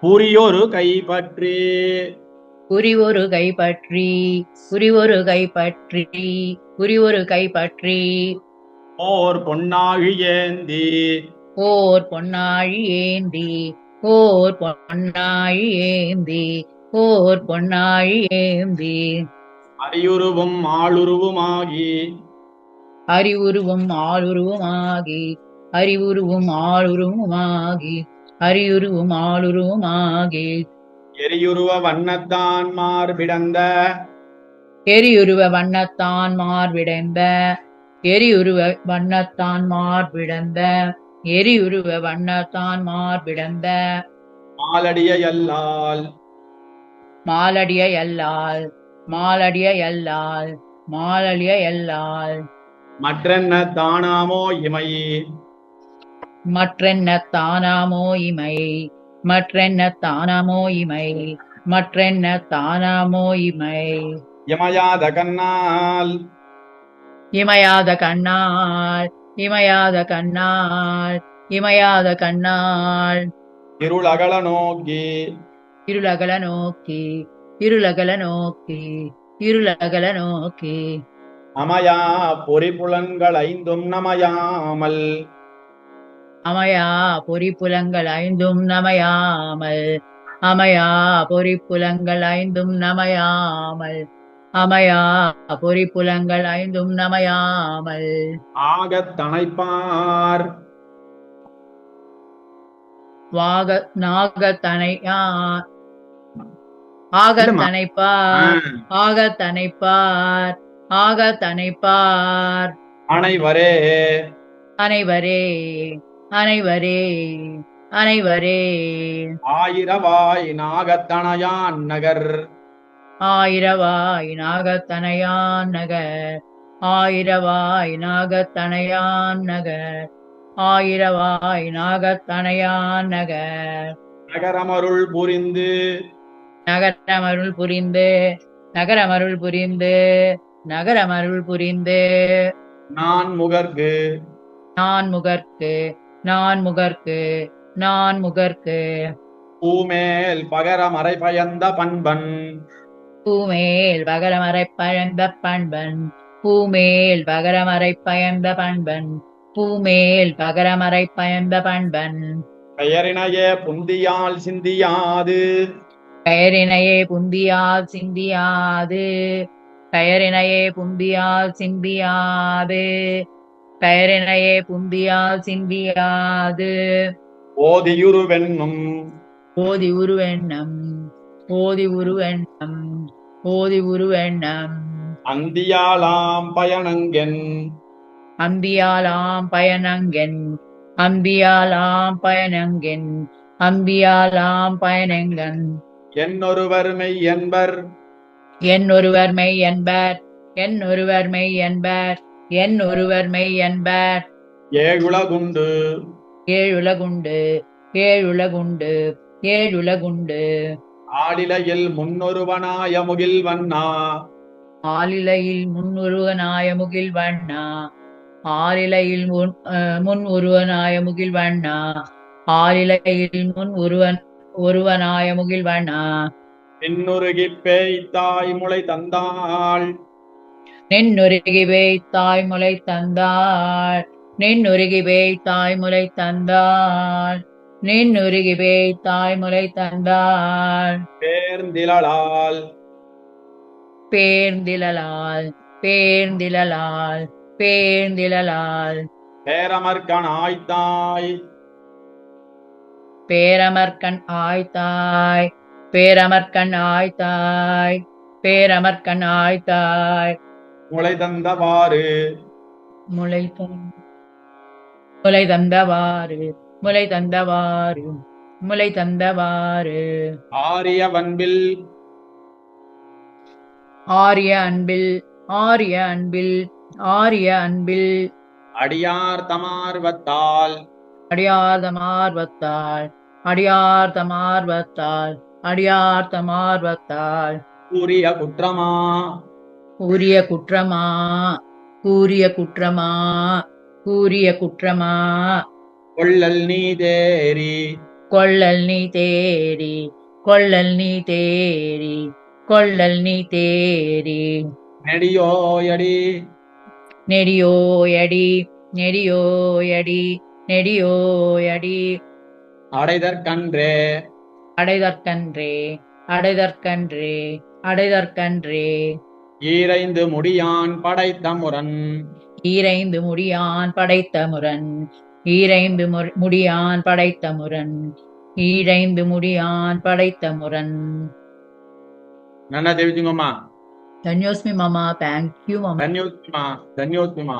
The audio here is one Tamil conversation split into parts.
புரியொரு கைப்பற்றி. ஒரு கைப்பற்றி ஒரு கைப்பற்றி ஒரு கைப்பற்றி. ஓர் பொன்னாழி ஏந்தி. ஓர் பொன்னாழி ஏந்தி ஓர் பொன்னாழி ஏந்தி ஓர் பொன்னாழி ஏந்தி. அரியுருவும் ஆளுருவுமாகி. அறிவுருவும் ஆளுருவுமாகி அறிவுருவும் ஆளுருவுமாகி. அறியுருவும் ஆளுருவுமாகி எரியுருவ வண்ணத்தான் மார்பிடந்த எரியுருவ வண்ணத்தான் மார்பிடந்த எரியுருவ வண்ணத்தான் மார்பிடந்த எரியுருவ வண்ணத்தான் மார்பிடந்த மாலடிய எல்லால் மாலடிய எல்லால் மாலடிய எல்லால் மாலடிய எல்லால் மற்றென்ன தானாமோ இமை. மற்றென்ன தானாமோ இமை மற்றென்ன தானாமோ இமை மற்றென்ன தானாமோ இமை. இமையாத கண்ணால். இமையாத கண்ணாள் இமையாத கண்ணாள் இமையாத கண்ணாள் இருளகல நோக்கி. இருளகல நோக்கி இருளகல நோக்கி இருளகல நோக்கி. அமையா பொறிப்புலன்கள் ஐந்தும் நமையாமல். அமையா பொறிப்புலங்கள் ஐந்தும் நமையாமல் அமையா பொறிப்புலங்கள் ஐந்தும் நமையாமல் அமையா பொறிப்புலங்கள் ஐந்தும் நமையாமல். ஆகத் தனைப்பார் வாக நாகத்தனையா ஆகத்தனைப்பார் ஆகத்தனைப்பார் ஆகத்தனைப்பார் அனைவரே அனைவரே அனைவரே அனைவரே. ஆயிரவாய் நாகத்தனையான் நகர். ஆயிரவாய் நாகத்தனையான் நகர். ஆயிரவாய் நாகத்தனையான் நகர். ஆயிரவாய் நாகத்தனையான் நகர். நகரமருள் புரிந்து. நகரமருள் புரிந்து. நகரமருள் புரிந்து. நகரமருள் புரிந்து. நான் முகர்கு நான் முகர்க்கு. நான் முகர்க்கு நான் முகர்க்கு. பூமேல் பகரமறை பயந்த பண்பன். பூமேல் பகரமறை பயந்த பண்பன். பூமேல் பகரமறை பயந்த பண்பன். பூமேல் பகரமறை பயந்த பண்பன். பெயரினையே புந்தியால் சிந்தியாது. பெயரினையே புந்தியால் சிந்தியாது. பெயரினையே புந்தியால் சிந்தியாது. பெயரினையே புந்தியால் சிந்தியாது. ஓதியுருவென்னும் ஓதி உருவெண்ணம் ஓதி உருவெண்ணம் ஓதி உருவெண்ணம் அந்தியாலாம் பயணங்கென். அம்பியாலாம் பயணங்கென் அம்பியாலாம் பயணங்கென் அம்பியாலாம் பயணங்கன். என்னொருவர் மெய் என்பர். என் ஒருவர் மெய் என்பர் என் ஒருவர் மெய் என்பர். என் ஒருவர் மெய் என்பர். ஏழுலகுண்டு. ஏழுலகுண்டு ஏழுலகுண்டு ஏழுலகுண்டு. ஆளிலையில் முன்னொருவனாய முகில் வண்ணா ஆலிலையில் முன் உருவனாய முகில் வண்ணா ஆலிலையில் முன் உருவனாய முகில் வண்ணா ஆலிலையில் முன் உருவன் ஒருவனாய முகில் வண்ணா பின்னுருகி பேய் தாய் முளை தந்தாள். நின்னுருகி வேய் தாய்முலை தந்தாள். நின்னுருகி வேய் தாய்முலை தந்தாள். நின்னுருகி வேய் தாய்முலை தந்தாள். பேர்ந்திலால் பேர்ந்திழலால் பேர்ந்திழலால் பேர்ந்திழலால் பேரமர்கன் ஆய்த்தாய். பேரமர்கண் ஆய்த்தாய் பேரமர்கண் ஆய்த்தாய் பேரமர்கண் ஆய்த்தாய். முளை தந்தவாறு. முளை முளை தந்தவாறு முளை தந்தவாறு முளை தந்தவாறு. ஆரிய வன்பில். ஆரிய அன்பில் ஆரிய அன்பில் ஆரிய அன்பில். அடியார் தமார்வத்தால். அடியார்தமார்வத்தாள் அடியார்தமார்வத்தாள் அடியார்தமார்வத்தாள் கூறிய குற்றமா? கூறிய குற்றமா? கூறிய குற்றமா? கூறிய குற்றமா? கொள்ளல் நீதேரி கொள்ளல் நீ தேடி கொள்ளல் நீ தேடி கொள்ளல் நீ தேடி நெடியோயடி. நெடியோயடி. நெடியோயடி. நெடியோயடி. அடைதற்கன்றே. அடைதற்கன்றே. அடைதற்கன்றே. அடைதற்கன்றே. ஈரைந்து முடியான் படைத்த முரண். ஈரைந்து முடியான் படைத்த முரண். ஈரைந்து முடியான் படைத்த முரண். ஈரைந்து முடியான் படைத்த முரண். நல்லா தெரிவிச்சுங்கம்மா தன்யோஸ்மி மாமா. தேங்க்யூ மாமா. தன்யோஸ்மிமா தன்யோஸ்மிமா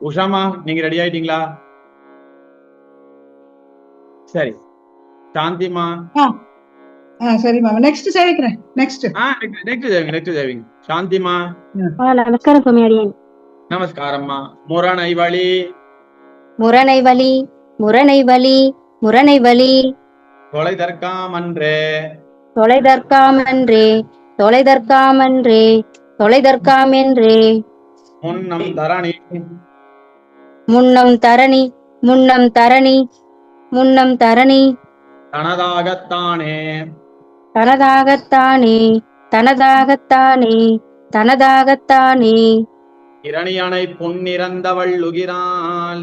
உஷாமா நீங்க ரெடி ஆயிட்டீங்களா? சரி. சாந்திமா சரி மாமா. நெக்ஸ்ட் சேவிக்கிறேன் நெக்ஸ்ட் நெக்ஸ்ட் தேவிங்க நெக்ஸ்ட் தேவிங்க சாந்திமா ஆ நமஸ்காரம் சுவாமி அடியேன் நமஸ்காரம்மா. முரணை வழி முரணை வலி முரணை வலி முரணை வலி தொலைதற்காமன்றே. தொலைதற்காமன்றே தொலைதற்காமன்றே தொலைதற்காமென்றே. முன்னம் தரணி. முன்னம் தரணி முன்னம் தரணி முன்னம் தரணி. தனதாகத்தானே. தனதாகத்தானே. தனதாகத்தானே தனதாகத்தானே. இரணியனை பொன்னிறந்த வள்ளுகிறாள்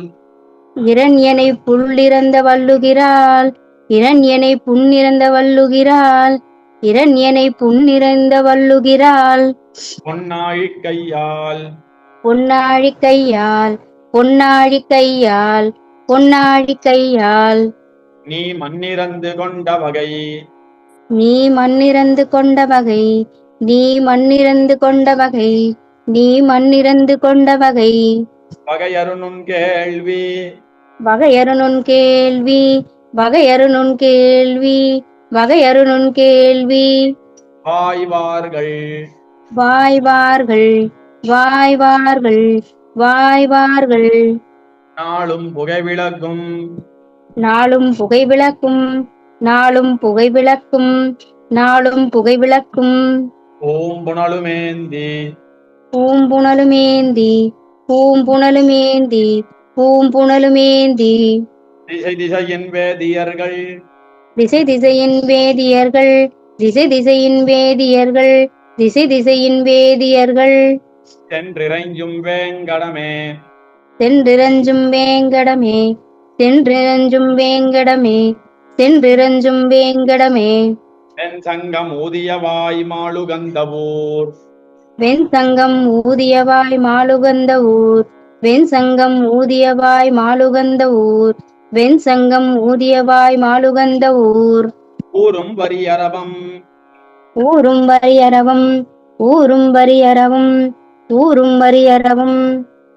இரண்யனை புள்ளிறந்த வல்லுகிறாள் இரண்யனை புன்னிறந்த வல்லுகிறாள் இரண்யனை புன்னிறந்த வல்லுகிறாள் பொன்னாழி கையால். பொன்னாழி கையால் பொன்னாழி கையால் பொன்னாழி கையால். நீ மண்ணிறந்து கொண்ட வகை. நீ மண்ணிறந்து கொண்ட வகை நீ மண்ணிறந்து கொண்ட வகை நீ மண்ணிறந்து கொண்ட வகை. வகையருணுன் கேள்வி. வகையருணுன் கேள்வி வகையருணுன் கேள்வி வகையருணுன் கேள்வி. வாய்வார்கள். வாய்வார்கள் வாய்வார்கள் வாய்வார்கள். நாளும் புகைவிளக்கும் நாளும் புகை விளக்கும். நாளும் புகை விளக்கும் நாளும் புகை விளக்கும் பூம்புணலுமேந்தி. பூம்புணலுமேந்தி பூம்புணலுமேந்தி பூம்புணலுமேந்தி. திசை திசையின் வேதியர்கள். திசை திசையின் வேதியர்கள் திசை திசையின் வேதியர்கள் திசை திசையின் வேதியர்கள். சென்றிறைஞ்சும் வேங்கடமே. சென்றிரஞ்சும் வேங்கடமே சென்றிரஞ்சும் வேங்கடமே. சென்றிரஞ்சும் வேங்கடமே. தென் சங்கம் ஊதிய வாய் மாளுகந்தவூர் வெண் சங்கம் ஊதியவாய் மாலுகந்த ஊர் வெண் சங்கம் ஊதியவாய் மாலுகந்த ஊர் வெண் சங்கம் ஊதியவாய் மாலுகந்த ஊர் ஊரும் வரியரவம் ஊரும் வரியரவம் ஊரும் வரியரவம் ஊரும் வரியரவம்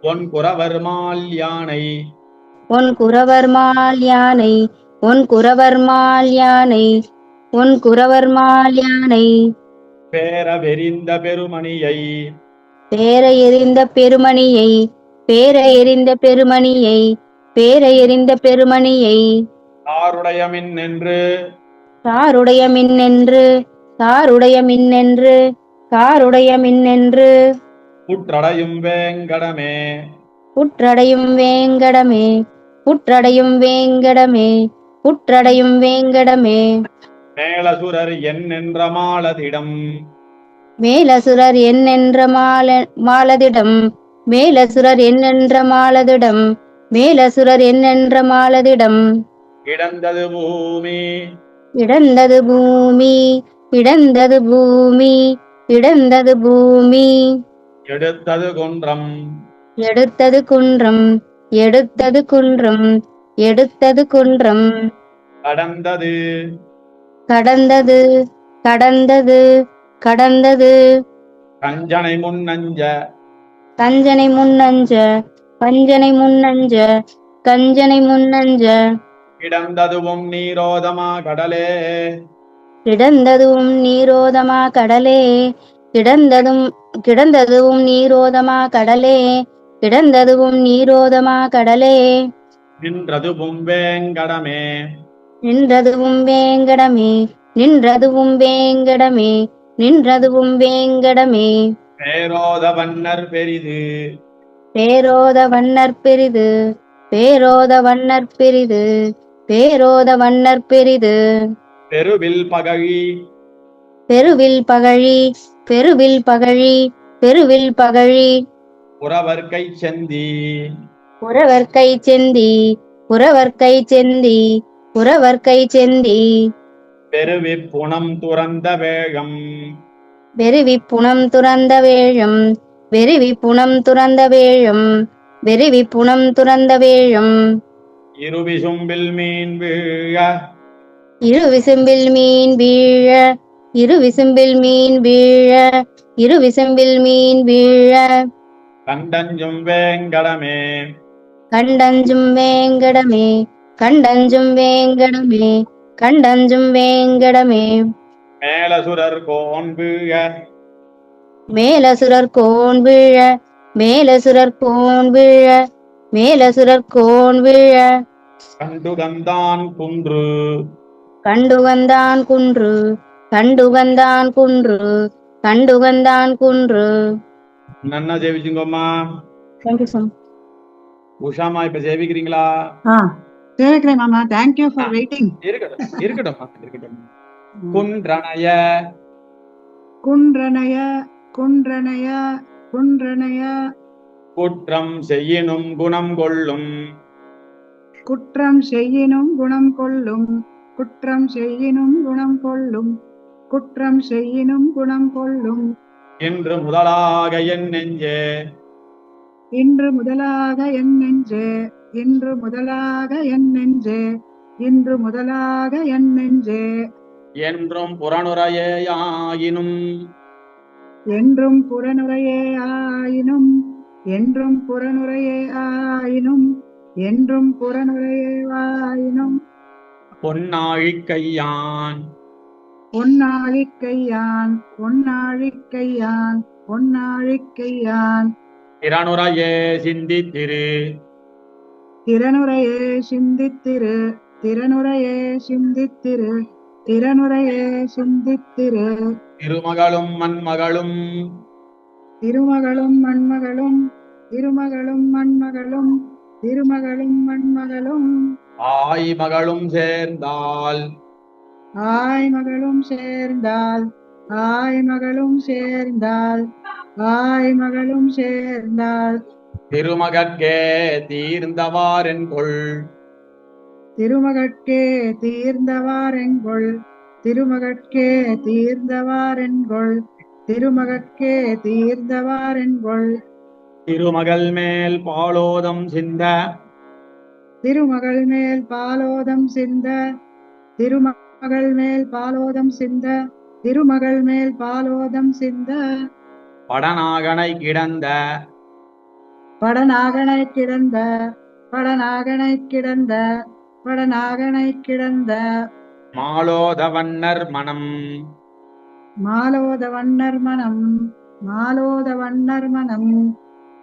பொன் குறவர் மால் யானை. உன் குறவர் மால் யானை. உன் குறவர் மால் யானை உன் குறவர் மால் யானை. பேரவெறிந்த பெருமணியை. பேர எறிந்த பெருமணியை பேர எறிந்த பெருமணியை பேர எறிந்த பெருமணியை. ஆருடைய மின் என்று காருடைய மின்னென்று காருடைய மின்னென்று காருடைய மின்னென்று புற்றடையும் வேங்கடமே. புற்றடையும் வேங்கடமே புற்றடையும் வேங்கடமே. புற்றடையும் வேங்கடமே. மேலசுரர் என் என்ற மாலதிடம்? மேலசுரர் என்னென்ற மால மாலதிடம்? மேலசுரர் என்னென்ற மாலதிடம்? மேலசுரர் என்னென்ற மாலதிடம்? கிடந்தது பூமி. இடந்தது பூமி. இடந்தது பூமி. இடந்தது பூமி. எடுத்தது குன்றம். எடுத்தது குன்றம். எடுத்தது குன்றம். எடுத்தது குன்றம். கடந்தது. கடந்தது கடந்தது கடந்தது. கஞ்சனை முன்னஞ்ச கஞ்சனை முன்னஞ்ச கஞ்சனை முன்னஞ்ச கஞ்சனை முன்னஞ்ச கிடந்ததுவும் நீரோதமா கடலே. கிடந்ததும் நீரோதமா கடலே. கிடந்ததும் கிடந்ததும் நீரோதமா கடலே. கிடந்ததும் நீரோதமா கடலே. நின்றதுவும் வேங்கடமே நின்றதுவும் வேங்கடமே நின்றதுவும் வேங்கடமே நின்றதுவும் வேங்கடமே பேரோத வண்ணர் பெரிது. பேரோத வண்ணர் பெரிது பேரோத வண்ணர் பெரிது பேரோத வண்ணர் பெரிது. பெருவில் பகழி. பெருவில் பகழி பெருவில் பகழி பெருவில் பகழி. புறவர் கை செந்தி. புறவர் கை செந்தி புறவர் கை செந்தி புறவர் கை செந்தி. பெருவி புனம் துறந்த வேகம் வெறுவி புனம் துறந்த வேழும் வெறுவி புனம் துறந்த வேழும் வெறுவி புனம் துறந்த வேழும். இருவிசும்பில் மீன் வீழ. இரு விசும்பில் மீன் வீழ இரு விசும்பில் மீன் வீழ இரு விசும்பில் மீன் வீழ. கண்டஞ்சும் வேங்கடமே. கண்டஞ்சும் வேங்கடமே கண்டஞ்சும் வேங்கடமே கண்டஞ்சும் வேங்கடமே. மேலசுரர் கோன் வீழ. மேலசுரர் கோன் வீழ மேலசுரர் கோன் வீழ மேலசுரர் கோன் வீழ. கண்டுகந்தான் குன்று. கண்டுகந்தான் குன்று கண்டுகந்தான் குன்று கண்டுகந்தான் குன்று. நன்னா சேவிச்சுங்கம்மா தேங்க்யூ சார் உஷாமா இப்ப சேவிக்கிறீங்களா? சேவிக்கிறேன் மாமா. தேங்க்யூ ஃபார் வெயிட்டிங் இருக்கட்டும் இருக்கட்டும் இருக்கட்டும். குன்றணைய. குன்றனைய குன்றனைய குன்றனைய குற்றம் செய்யினும் குணம் கொள்ளும். குற்றம் செய்யினும் குணம் கொள்ளும். குற்றம் செய்யினும் குணம் கொள்ளும். குற்றம் செய்யினும் குணம் கொள்ளும். என்று முதலாக என் நெஞ்சே இன்று முதலாக என் நெஞ்சே இன்று முதலாக என் நெஞ்சே இன்று முதலாக என் நெஞ்சே. என்றும் புறனுரையேயாயினும் என்றும் புறனுரையே ஆயினும் என்றும் புறனுரையே ஆயினும் என்றும் புறனுரையே ஆயினும். பொன்னாழிக்கையான். பொன்னாழிக்கையான் பொன்னாழிக்கையான் பொன்னாழிக்கையான். திறனுரையே சிந்தித்திரு. திறனுரையே சிந்தித்திரு திறனுரையே சிந்தித்திரு திறனுரையே சிந்தித்திரு. திருமகளும் மண்மகளும் திருமகளும் மண்மகளும் திருமகளும் மண்மகளும் திருமகளும் மண்மகளும் ஆய் மகளும் சேர்ந்தால். ஆய் மகளும் சேர்ந்தால் ஆய் மகளும் சேர்ந்தால். ஆய் மகளும் சேர்ந்தால் திருமகற்கே தீர்ந்தவாரென் கொள் திருமகட்கே தீர்ந்தவாரெங்கொள் திருமகட்கே தீர்ந்தவாரென்கொள். திருமகட்கே தீர்ந்தவாரென்கொள். திருமகள் மேல் பாலோதம் சிந்த. திருமகள் மேல் பாலோதம் சிந்த. திருமகள் மேல் பாலோதம் சிந்த. திருமகள் மேல் பாலோதம் சிந்த. படநாகனை கிடந்த. படநாகனை கிடந்த. படநாகனை கிடந்த. படநாகனை கிடந்த. மாலோத வண்ணர் மனம். மாலோத வண்ணர் மனம். மாலோத வண்ணர் மனம்.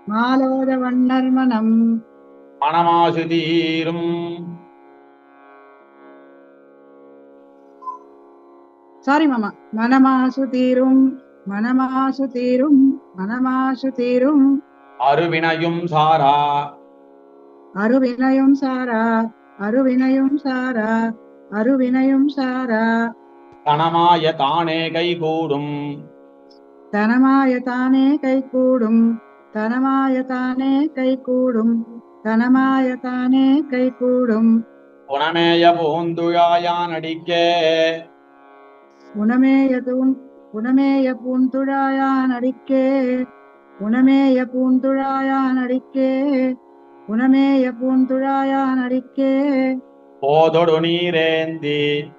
மாலோத வண்ணர் மனம். மனமாசு தீரும். சாரி மாமா. மனமாசு தீரும். மனமாசு தீரும் மனமாசு தீரும். அருவினையும் சாரா. அருவினயும் சாரா அருவினயும் சாரா அருவினயும் சாரா. தனமாய தானே கைகூடும். தனமாய தானே கைகூடும் தனமாய தானே கைகூடும் தனமாய தானே கைகூடும். புனமேய பூந்துழாயான் அடிக்கே உணமேய தூண் உணமேய பூந்துழாயான் அடிக்கே உணமேய பூந்துழாயான் அடிக்கே உணமேய பூந்துழாயான் அடிக்கே போதொடு நீரேந்தி.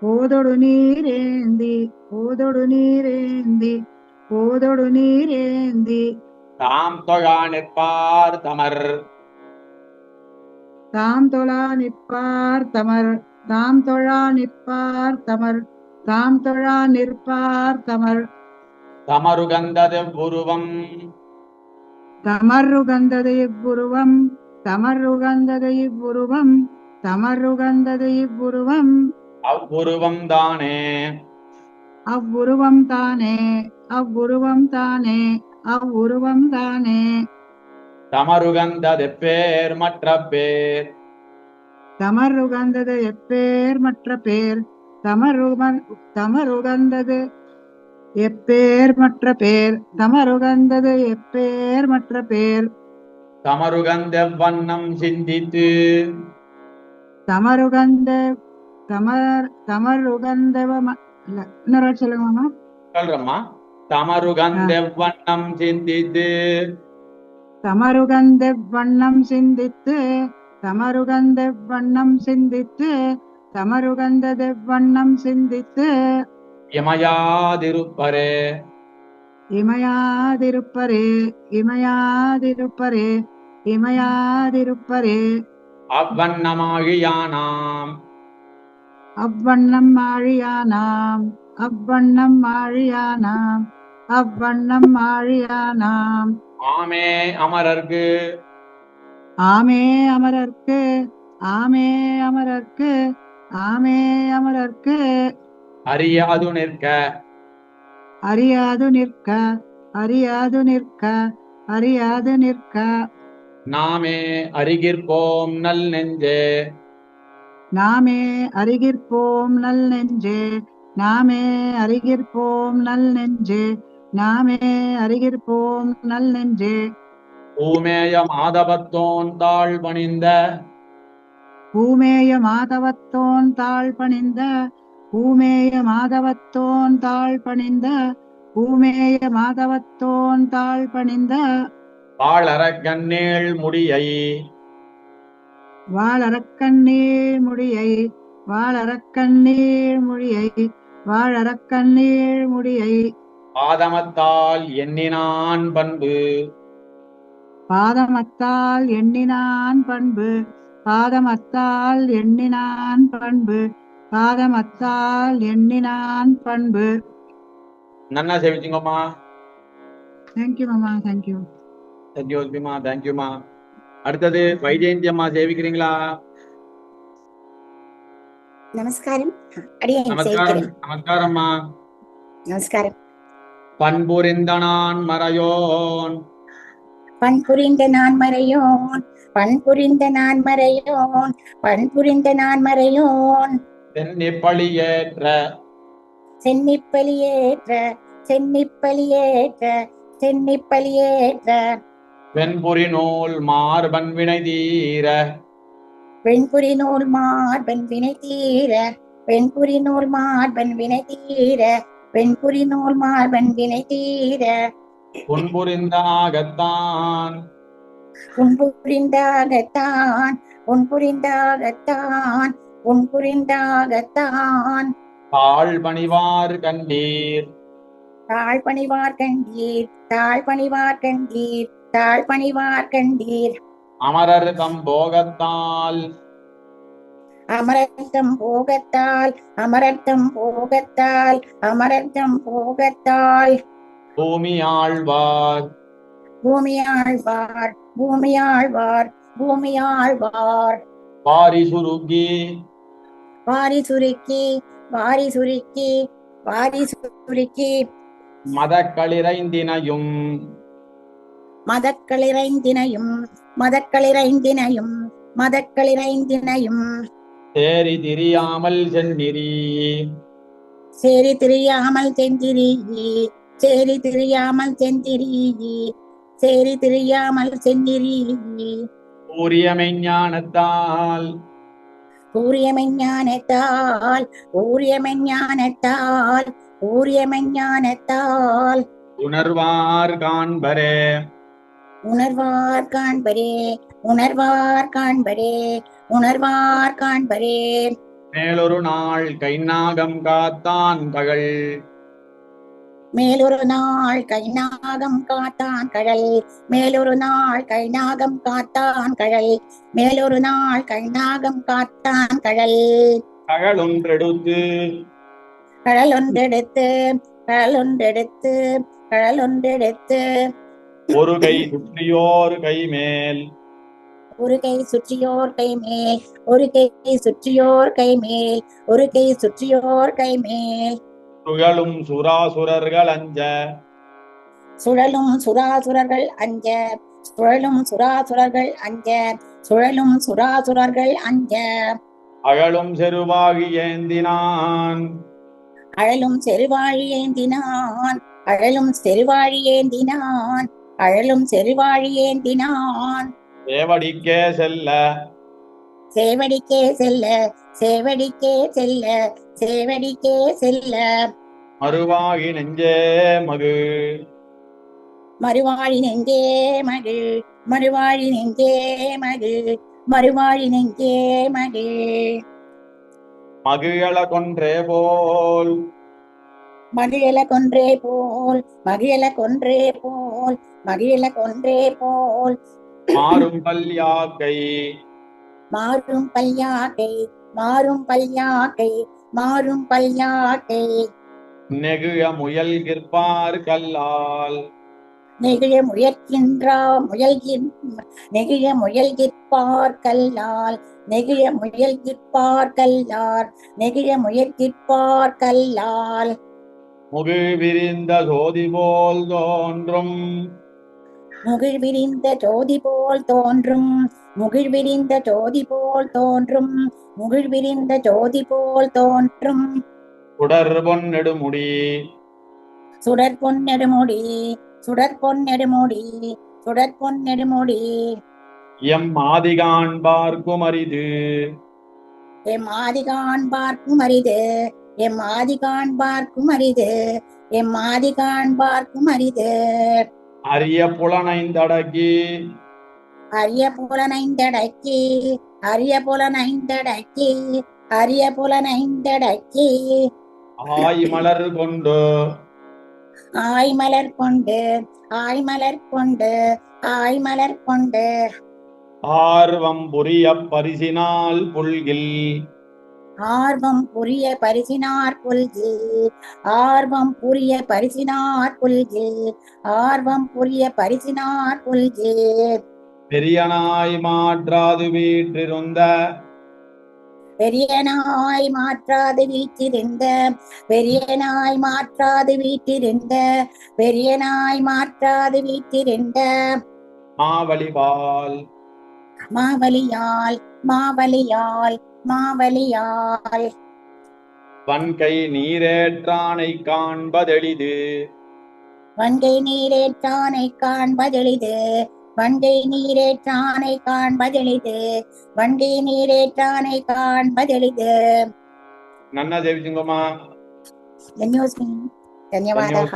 போதொடு நீரேந்தி போதொடு நீரேந்தி போதொடு நீரேந்தி. தாம் தொழா நிற்பார் தமர். தாம் தொழா நிற்பார் தமர் தாம் தொழா நிற்பார் தமர். தாம் தொழா நிற்பார் தமர். தமருகந்தது உருவம் தமருகந்தது இவ்வுருவம் தமருகந்தது இவ்வுருவம் தமருகந்தது இவ்வுருவம். அவ்வுருவம் தானே. அவ்வுருவம் தானே அவ்வுருவம் தானே அவ்வுருவம் தானே. தமருகந்தது பேர் மற்ற பேர். தமருகந்தது எப்பேர் மற்ற பேர். தமருகன் தமருகந்தது எப்பேர் மற்ற பேர் தமருகந்தது எப்பேர் மற்ற பேர். தமருகந்த வண்ணம் சிந்தித்து. தமருகந்த தமர் தமருகந்தவ இல்ல இன்னொரு வாட்டி சொல்லுங்க மாமா சொல்றம்மா. தமருகந்த வண்ணம் சிந்தித்து. தமருகந்த வண்ணம் சிந்தித்து தமருகந்த வண்ணம் சிந்தித்து தமருகந்த வண்ணம் சிந்தித்து இமயாதிருப்பரே. இமையாதிருப்பரே இமையாதிருப்பரே இமையாதிருப்பரே. அவ்வண்ணமாகியானாம் அவ்வண்ணம் ஆழியானாம் அவ்வண்ணம் ஆழியானாம் அவ்வண்ணம் ஆழியானாம் ஆமே அமரர்க்கு. ஆமே அமரர்க்கு ஆமே அமரர்க்கு ஆமே அமரர்க்கு அறியாது நிற்க. அறியாது நிற்க. அறியாது நிற்க. அறியாது நிற்க. நாமே அருகிற்போம் நல் நெஞ்சே. நாமே அறிகிற்போம் நல் நெஞ்சே. நாமே அறிகிற்போம் நல் நெஞ்சே. நாமே அறிகிற்போம் நல் நெஞ்சே. பூமேய மாதவத்தோன் தாழ் பணிந்த. பூமேய மாதவத்தோன் தாழ் பணிந்த பூமேய மாதவத்தோன் தாழ் பணிந்த பூமேய மாதவத்தோன் தாழ் பணிந்த வாழற கண்ணேள் முடியை. வாழறக்கண்ணீர் முடியை வாழறக்கண்ணீர் முடியை வாழறக்கண்ணீர் முடியை. பாதமத்தால் எண்ணினான் பண்பு. பாதமத்தால் எண்ணினான் பண்பு. பாதமத்தால் எண்ணினான் பண்பு. பாதமத்தால் எண்ணினான் பண்பு. நன்னா சேவிச்சுங்கம்மா. தேங்க்யூ மாமா. தேங்க்யூ சத்யோஸ்மிமா தேங்க்யூமா அடுத்தது வைஜெயந்தி அம்மா சேவிக்கிறீங்களா? நமஸ்காரம். அடியே நமஸ்காரம். நமஸ்காரம்மா. நமஸ்காரம். பண்புரிந்த நான் மறையோன். பண் புரிந்த நான் மறையோன். பண் புரிந்த நான் மறையோன் பண் புரிந்த நான் மறையோன் தென்னிப்பழியேற்ற சென்னிப்பலியேற்ற சென்னிப்பலியேற்ற சென்னிப்பலியேற்ற வெண்புரி நூல் மார்பன் வினை தீர. வெண்புரி நூல் மார்பன் வினை தீர. வெண்புரி நூல் மார்பன் வினை தீர. வெண்புரி நூல் மார்பன் வினை தீர. புன்புரிந்த ஆகத்தான் உன் புரிந்தாகத்தான் உன் புரிந்தாகத்தான் உன் புரிந்தாகத்தான். தாழ் பணிவார் கண்டீர். தாழ் பணிவார் கண்டீர் தாழ் பணிவார் கண்டீர் தாழ் பணிவார் கண்டீர். அமரர் தம் போகத்தால். அமரர்த்தம் போகத்தால் அமரர்த்தம் போகத்தால் அமரர்த்தம் போகத்தால். பூமியாழ்வார். பூமியாழ்வார். பூமியாழ்வார் பூமியாழ்வார். பாரி சுருகி வாரி சுருக்கி வாரி சுருக்கி வாரி சுருக்கி மதக்களிரைந்தினையும் மதக்களிரைந்தினையும் மதக்களிரைந்தினையும் மதக்களிரைந்தினையும் தேறி திரியாமல் சென்னிரி சேரி திரியாமல் செந்திரி சேரி திரியாமல் செந்திரி சேரி திரியாமல் செந்திரி கூறியமை ஞானத்தால். ஊரியமெஞ்ஞானத்தால் ஊரியமெஞ்ஞானத்தால் ஊரியமெஞ்ஞானத்தால் உணர்வார் காண்பரே. உணர்வார் காண்பரே உணர்வார் காண்பரே உணர்வார் காண்பரே. மேலொரு நாள் கைநாகம் காத்தான் பகல். மேலொரு நாள் கைநாகம் காத்தான் கழல். மேலொரு நாள் கைநாகம் காத்தான் கழல். மேலொரு நாள் கைநாகம் காத்தான் கழல். கழல் ஒன்றெடுத்து கழல் ஒன்றெடுத்து கழல் ஒன்றெடுத்து கழல் ஒன்றெடுத்து ஒரு கை சுற்றியோர் கை மேல் ஒரு கை சுற்றியோர் கை மேல் ஒரு கை சுற்றியோர் கை மேல் ஒரு கை சுற்றியோர் கை மேல் சுழலும் சுராசுரர்கள் அஞ்ச. சுழலும் சுராசுரர்கள் அஞ்ச. சுழலும் சுராசுரர்கள் அஞ்ச. சுழலும் சுராசுரர்கள் அஞ்ச. அகலும் செருவாகி ஏந்தினான். அழலும் செருவாழி ஏந்தினான். அழலும் செருவாழி ஏந்தினான். அழலும் செருவாழி ஏந்தினான். தேவடிக்கே செல்ல. சேவடிக்கே செல்ல. சேவடிக்கே செல்ல. சேவடிக்கே செல்ல. மறுவாகி நெஞ்சே மகு. மறுவாழி நெஞ்சே மகிழ் மறுவாழி நெஞ்சே மகிழ் மறுவாழி நெஞ்சே மகிழ் மகிழ கொன்றே போல். மகிழல கொன்றே போல். மகிழல கொன்றே போல். மகிழல கொன்றே போல். மாறும் பல்யாக்கை. மாறும் பல்யாக்கை. மாறும் பல்யாக்கை. மாறும் பல்யாக்கை. நெகிழ முயல் கிற்பார் கல்லால். நெகிழ முயற்கின்றா முயல்கின் நெகிழ முயல்கிற்பார் கல்லால். நெகிழ முயல்கிற்பார் கல்லார் நெகிழ முயற்கிற்பார் கல்லால். முகிழ் விரிந்த சோதி போல் தோன்றும். முகிழ் விரிந்த ஜோதி போல் தோன்றும். முகிழ் விரிந்த ஜோதி போல் தோன்றும். முகிழ் விரிந்த ஜோதி போல் தோன்றும். சுடர் பொன்னெடுமுடி சுடர் பொன்னெடுமுடி சுடர் பொன்னெடுமுடி சுடர் பொன்னெடுமுடி எம் ஆதிகாண்பார்க்கும் அரிது எம் ஆதி காண்பார்க்கும் அரிது எம் ஆதி காண்பார்க்கும் அரிது எம் ஆதி காண்பார்க்கும் அரிது அரிய புலனைந்தடக்கி. அரிய புலனைந்தடக்கி அரிய புலனைந்தடக்கி அரிய புலனைந்தடக்கி. ஆய் மலர் கொண்டு. ஆய் மலர் கொண்டு ஆய் மலர் கொண்டு ஆய் மலர் கொண்டு. ஆர்வம் புரிய பரிசினால் புல்கில். ஆர்வம் புரிய பரிசினார் புல்கி ஆர்வம் புரிய பரிசினார் புல்கி ஆர்வம் புரிய பரிசினார் புல்கி பெரியனாய் மாற்றாது வீற்றிருந்த பெரியனாய் மாற்றாது வீட்டிருந்த பெரியனாய் மாற்றாது வீட்டிருந்த பெரியனாய் மாற்றாது வீட்டிருந்த. மாவலிபால் மாவலியால் மாவலியால் மாவலியால் வன்கை நீரேற்றானை காண்பதெளிது. வங்கை நீரேற்றானை காண்பதெளிது. வண்டை நீரேற்றானை காண்பதெளிது வண்டி நீரேற்றானை காண்பதெளிது நன்னா ஜெயிச்சுங்கம்மா ధన్యోస్మి ధన్యవాదాః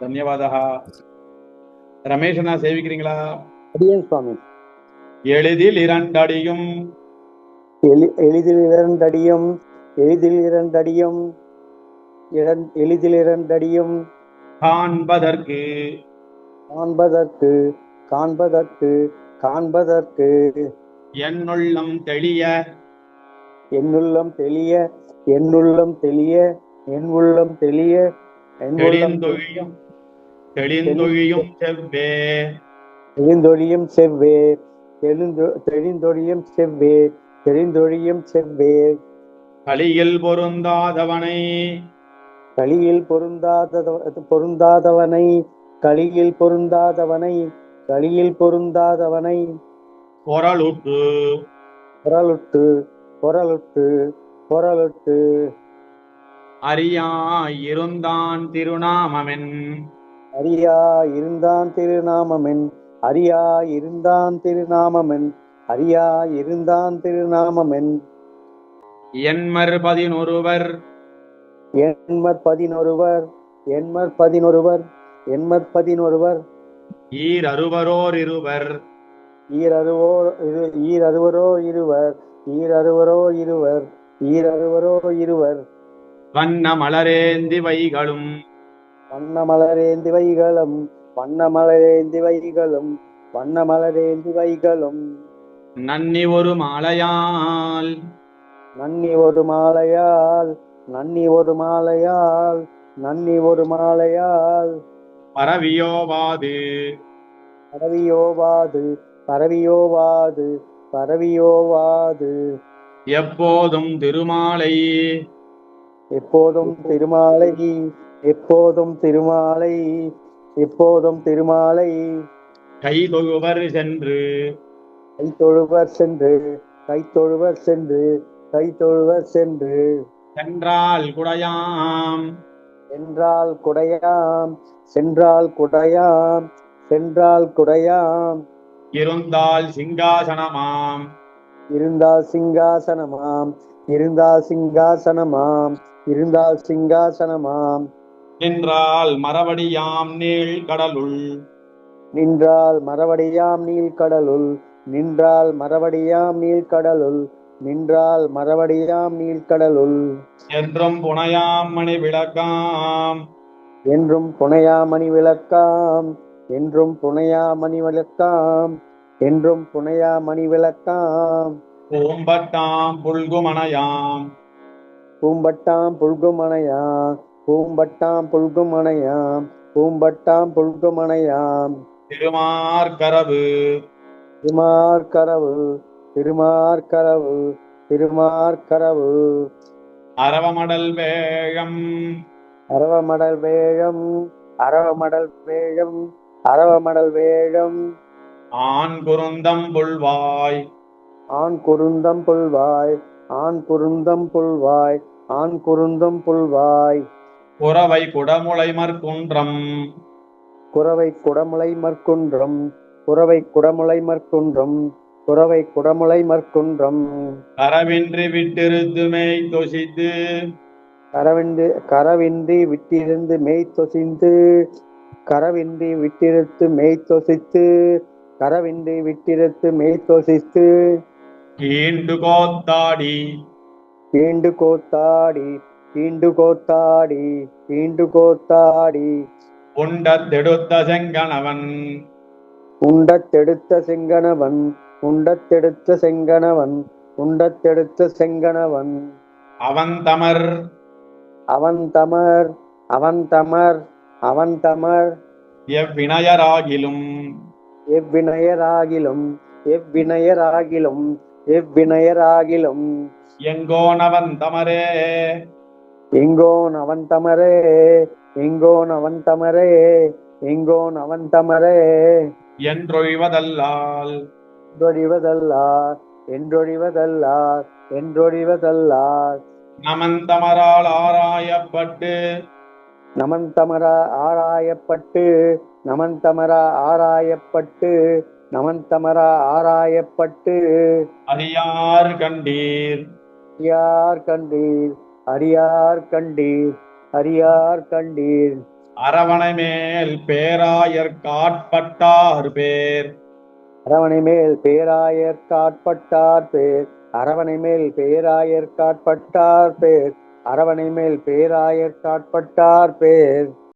ధన్యవాదాః ரமேஷ் அண்ணா சேவிக்கிறீங்களா? சுவாமி. எளிதில் இரண்டடியும். எளிதில் இரண்டடியும் எளிதில் இரண்டடியும் எளிதில் இரண்டடியும். காண்பதற்கு. காண்பதற்கு. காண்பதற்கு காண்பதற்கு. என்னுள்ளம் தெளிய. என்னுள்ளம் தெளிய என்னுள்ளம் தெளிய என் உள்ளம் தெளிய தெளிந்தொழியும் செவ்வே. தெளிந்தொழியும் செவ்வே தெளிந்தொ தெளிந்தொழியும் செவ்வே தெளிந்தொழியும் செவ்வே. களியில் பொருந்தாதவனை. களியில் பொருந்தாத பொருந்தாதவனை களியில் பொருந்தாதவனை. களியில் பொருந்தாதவனை பொருளுட்டு பொறலுட்டு பொறலுட்டு பொறலுட்டு அறியா இருந்தான் திருநாமமென். அரியா இருந்தான் திருநாமமென். அரியா இருந்தான் திருநாமமென். அரியா இருந்தான் திருநாமமென். என்மர் பதினொருவர். எண்மற் பதினொருவர். எண்மற் பதினொருவர். எண்மற் பதினொருவர். ஈர் அறுவரோர் இருவர். ஈரருவோர் இரு ஈரருவரோ இருவர். ஈரருவரோ இருவர். ஈரருவரோ இருவர். வண்ண மலரேந்தி வைகளும். வண்ண மலரேந்தி வைகளும். வண்ண மலரேந்தி வைகளும். வண்ண மலரேந்தி வைகளும். நன்னி ஒரு மாலையால். நன்னி ஒரு மாலையால். நன்னி ஒரு மாலையால். நன்னி ஒரு மாலையால். பரவியோவாது. பரவியோவாது பரவியோவாது பரவியோவாது. எப்போதும் திருமாலை. எப்போதும் திருமாலை எப்போதும் திருமாலை எப்போதும் திருமாலை. கை தொழுவர் சென்று. கை தொழுவர் சென்று கை தொழுவர் சென்று கை தொழுவர் சென்று. சென்றால் குடையாம். சென்றால் குடையாம் சென்றால் குடையாம் சென்றால் குடையாம். இருந்தால் சிங்காசனமாம். இருந்தால் சிங்காசனமாம் இருந்தால் சிங்காசனமாம் இருந்தால் சிங்காசனமாம். நின்றால் மரவடியாம் நீள் கடலுள் நின்றால் மரவடியாம் நீழ்கடலுள் நின்றால் மரவடியாம் நீழ்கடலுள் நின்றால் மரவடியாம் நீழ்கடலுள் என்றும் புனையாம் மணி விளக்காம். என்றும் புனையாமணி விளக்காம். என்றும் புனையாமணி விளக்காம். என்றும் புனையாமணி விளக்காம். பூம்பட்டாம் புல்குமனையாம் பூம்பட்டாம் புல்குமனையாம் பூம்பட்டாம் புல்குமனையாம் பூம்பட்டாம் புல்குமனையாம் திருமார்கரவு திருமார்கரவு திருமார்கரவு திருமார்கரவு அரவமடல் வேழம். அரவமடல் வேழம் அரவமடல் வேழம் அரவமடல் வேழம். ஆண் குருந்தம் புல்வாய். ஆண் குருந்தம் புல்வாய் ஆண் குருந்தம் புல்வாய் ஆண் குருந்தம் புல்வாய். புறவை குடமுளை மற்குன்றம். குறவை குடமுலை மற்குன்றம் குறவை குடமுலை மற்குன்றம். குறவை குடமுலை மற்குன்றம். கரவின்றி விட்டிருத்துமை தொசித்து கரவின்றி கரவின்றி விட்டிருந்து மெய் தொசிந்து. கரவின்றி விட்டிருத்து மெய் தொசித்து. கரவின்றி விட்டிருத்து மெய் தொசித்து. ஈண்டு கோத்தாடி. ஈண்டு கோத்தாடி ஈண்டு கோத்தாடி ஈண்டு கோத்தாடி. உண்டத்தெடுத்த செங்கணவன். உண்டத்தெடுத்த செங்கணவன். உண்டத்தெடுத்த செங்கணவன் உண்டத்தெடுத்த செங்கணவன். அவன் தமர். அவன் தமர் அவன் தமர் அவன் தமர். எவ்வினையராகிலும். எவ்வினையராகிலும் எவ்வினையராகிலும் எவ்வினையராகிலும். எங்கோனவன் தமரே. எங்கோன் அவன் தமரே எங்கோன் அவன் தமரே எங்கோன் அவன் தமரே. என்றொழிவதல்லால். என்றொழிவதல்லார் என்றொழிவதல்லார் என்றொழிவதல்லார். நமன் தமரால் ஆராயப்பட்டு நமன் தமரா ஆராயப்பட்டு நமன் தமரா ஆராயப்பட்டு நமன் தமரா ஆராயப்பட்டு. அறியார் கண்டீர். அரியார் கண்டீர் அரியார் கண்டீர் அரியார் கண்டீர். அரவணை மேல் பேராயர் காட்பட்டார் பேர். அரவணை மேல் பேராயர் காட்பட்டார் பேர். அரவணை மேல் பேராயர் காட்பட்டார் பேர். அரவணை மேல் பேராயர் காட்பட்டார் பேர்.